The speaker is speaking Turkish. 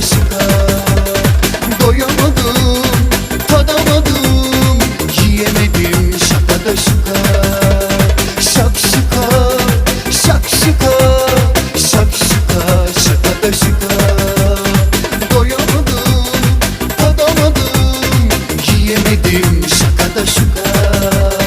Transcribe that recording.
karşıda Doyamadım, tadamadım Yiyemedim şakada şıka Şak şıka, şak şıka Şak şıka, şakada şıka Doyamadım, tadamadım Yiyemedim şakada şıka